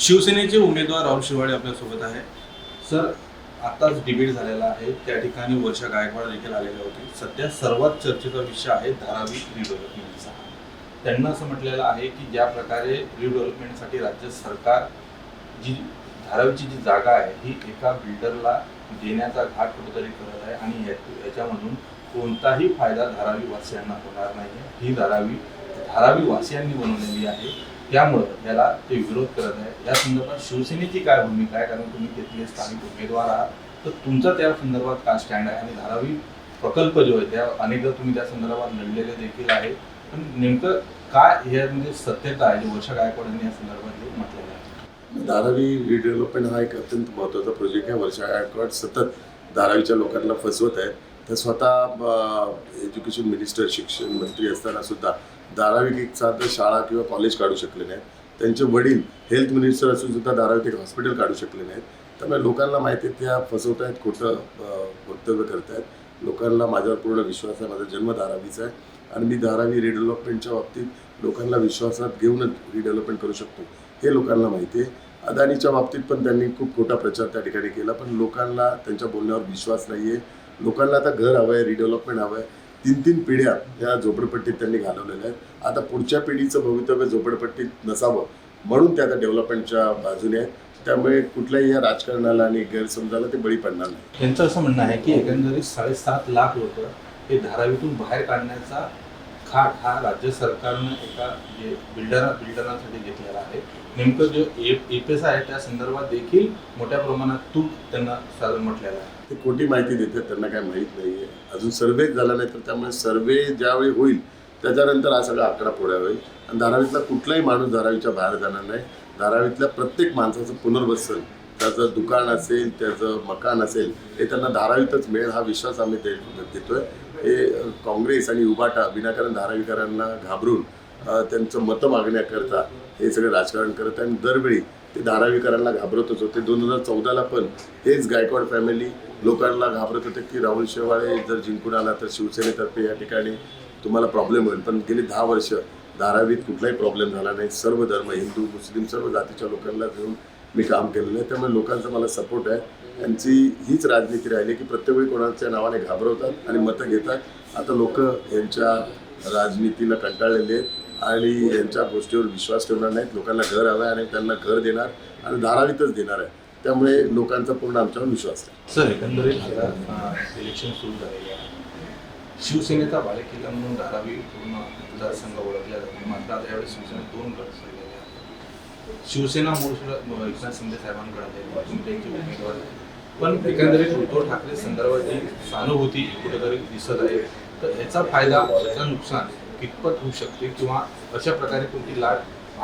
शिवसेनेचे उमेदवार राहुल शिवाडे आपल्यासोबत आहे सर आताच डिबेट झालेला आहे. त्या ठिकाणी वर्षा गायकवाड देखील आलेल्या होते. सध्या सर्वात चर्चेचा विषय आहे धारावी रिडेव्हलपमेंटचा त्यांना असं म्हटलेलं आहे की ज्या प्रकारे रिडेव्हलपमेंटसाठी राज्य सरकार जी धारावीची जी जागा आहे ही एका बिल्डरला देण्याचा घाट कुठेतरी करत आहे आणि याच्यामधून कोणताही फायदा धारावी वासियांना होणार नाही आहे ही धारावी धारावी वासियांनी बनवलेली आहे. त्यामुळं याला ते विरोध करत आहे. या संदर्भात शिवसेनेची काय भूमिका आहे? कारण तुम्ही तिथले स्थानिक उमेदवार आहात. तर तुमचा त्या संदर्भात काय स्टँड आहे? आणि धारावी प्रकल्प जो आहे त्या अनेकदा तुम्ही त्या संदर्भात लढलेले देखील आहे. पण नेमकं काय यामध्ये म्हणजे सत्यता आहे जे वर्षा गायकवाड यांनी या संदर्भात म्हटलेलं आहे? धारावी रिडेव्हलपमेंट हा एक अत्यंत महत्त्वाचा प्रोजेक्ट आहे. वर्षा गायकवाड सतत धारावीच्या लोकांना फसवत आहेत. त्या स्वतः एज्युकेशन मिनिस्टर शिक्षण मंत्री असताना सुद्धा धारावीत एक साधं शाळा किंवा कॉलेज काढू शकले नाहीत. त्यांचे वडील हेल्थ मिनिस्टर असून सुद्धा धारावीत एक हॉस्पिटल काढू शकले नाहीत. त्यामुळे लोकांना माहिती आहे त्या फसवत आहेत खोटं वक्तव्य करत आहेत लोकांना माझ्यावर पूर्ण विश्वास आहे माझा जन्म धारावीचा आहे. आणि मी धारावी रिडेव्हलपमेंटच्या बाबतीत लोकांना विश्वासात घेऊनच रिडेव्हलपमेंट करू शकतो हे लोकांना माहिती आहे. अदानीच्या बाबतीत पण त्यांनी खूप खोटा प्रचार त्या ठिकाणी केला पण लोकांना त्यांच्या बोलण्यावर विश्वास नाही आहे लोकांना आता घर हवं आहे रिडेव्हलपमेंट हवं आहे तीन तीन पिढ्या या झोपडपट्टीत त्यांनी घालवलेल्या आहेत. आता पुढच्या पिढीचं भवितव्य झोपडपट्टीत नसावं म्हणून ते आता डेव्हलपमेंटच्या बाजूने आहेत. त्यामुळे कुठल्याही या राजकारणाला आणि गैरसमजाला ते बळी पडणार नाही. त्यांचं असं म्हणणं आहे की एकंदरीत साडेसात लाख लोक हे धारावीतून बाहेर काढण्याचा खाट हा राज्य सरकारनं एका जे बिल्डर बिल्डरांसाठी घेतलेला आहे. नेमकं जो एस आहे त्या संदर्भात देखील मोठ्या प्रमाणात तूट त्यांना साधन म्हटलेलं आहे. ते खोटी माहिती देतात त्यांना काय माहीत नाही आहे अजून सर्वे झाला नाही तर त्यामुळे सर्वे ज्यावेळी होईल त्याच्यानंतर हा सगळा आकडा पुढे होईल. आणि धारावीतला कुठलाही माणूस धारावीच्या बाहेर जाणार नाही. धारावीतल्या प्रत्येक माणसाचं पुनर्वसन त्याचं दुकान असेल त्याचं मकान असेल हे त्यांना धारावीतच मिळेल हा विश्वास आम्ही दे देतोय. हे काँग्रेस आणि उबाटा विनाकारण धारावीकरांना घाबरून त्यांचं मतं मागण्याकरता हे सगळं राजकारण करत आहे. आणि दरवेळी ते धारावीकरांना घाबरतच होते. दोन हजार चौदाला पण हेच गायकवाड फॅमिली लोकांना घाबरत होते की राहुल शेवाळे जर जिंकून आला तर शिवसेनेतर्फे या ठिकाणी तुम्हाला प्रॉब्लेम होईल. पण गेली दहा वर्ष धारावीत कुठलाही प्रॉब्लेम झाला नाही. सर्व धर्म हिंदू मुस्लिम सर्व जातीच्या लोकांना घेऊन मी काम केलेलं आहे. त्यामुळे लोकांचा मला सपोर्ट आहे. यांची हीच राजनीती राहिली की प्रत्येक वेळी कोणाच्या नावाने घाबरवतात आणि मतं घेतात. आता लोक यांच्या राजनीतीला कंटाळलेले आहेत. आणि यांच्या गोष्टीवर विश्वास ठेवणार नाहीत. लोकांना घर हवं आहे आणि त्यांना घर देणार आणि धारावीतच देणार आहे. त्यामुळे लोकांचा पूर्ण आमच्यावर विश्वास आहे. सर एकंदरीत इलेक्शन सुरू झालेले आहे. शिवसेनेचा बालेकिल्ला म्हणून धारावी पूर्ण मतदारसंघ ओळखला जातो मात्र आता यावेळी शिवसेना दोन गट झालेले आहेत. शिवसेना मूळ एकनाथ शिंदे साहेबांकडे आहे त्यांचे उमेदवार पण एकंदरीत उद्धव ठाकरे संदर्भात जी सहानुभूती कुठेतरी दिसत आहे. तर याचा फायदा याचं नुकसान कितपत होऊ शकते किंवा अशा प्रकारे कोणती लाट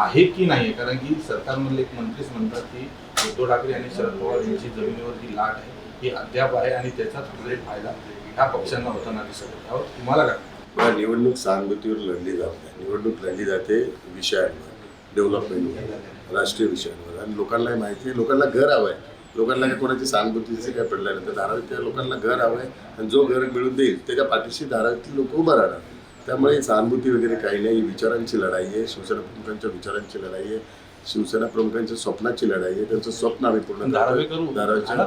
आहे की नाही कारण की सरकारमधले एक मंत्रीच म्हणतात की उद्धव ठाकरे आणि शरद पवार यांची जमिनीवर जी लाट आहे ही अद्याप आहे आणि त्याचाच कुठलाही फायदा ह्या पक्षांना होताना दिसत आहे. त्यावर तुम्हाला काय निवडणूक सहानुभूतीवर लढली जात नाही. निवडणूक लढली जाते विषयांवर डेव्हलपमेंटवर राष्ट्रीय विषयांवर. आणि लोकांनाही माहिती आहे लोकांना घर हवं आहे लोकांना काय कोणाची सहानुभूतीचे काय पडलं नाही. तर धारावीतल्या लोकांना घर हवं आहे आणि जो घर मिळून देईल त्याच्या पाठीशी धारावीतली लोक उभं राहणार. त्यामुळे सहानुभूती वगैरे काही नाही. विचारांची लढाई आहे. शिवसेना प्रमुखांच्या विचारांची लढाई आहे. शिवसेना प्रमुखांच्या स्वप्नाची लढाई आहे. त्यांचं स्वप्न आम्ही पूर्ण धारावीच्या?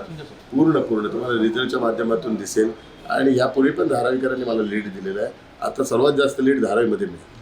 पूर्ण पूर्ण. तुम्हाला रिझल्टच्या माध्यमातून दिसेल. आणि यापूर्वी पण धारावीकरांनी मला लीड दिलेला आहे. आता सर्वात जास्त लीड धारावीमध्ये मिळेल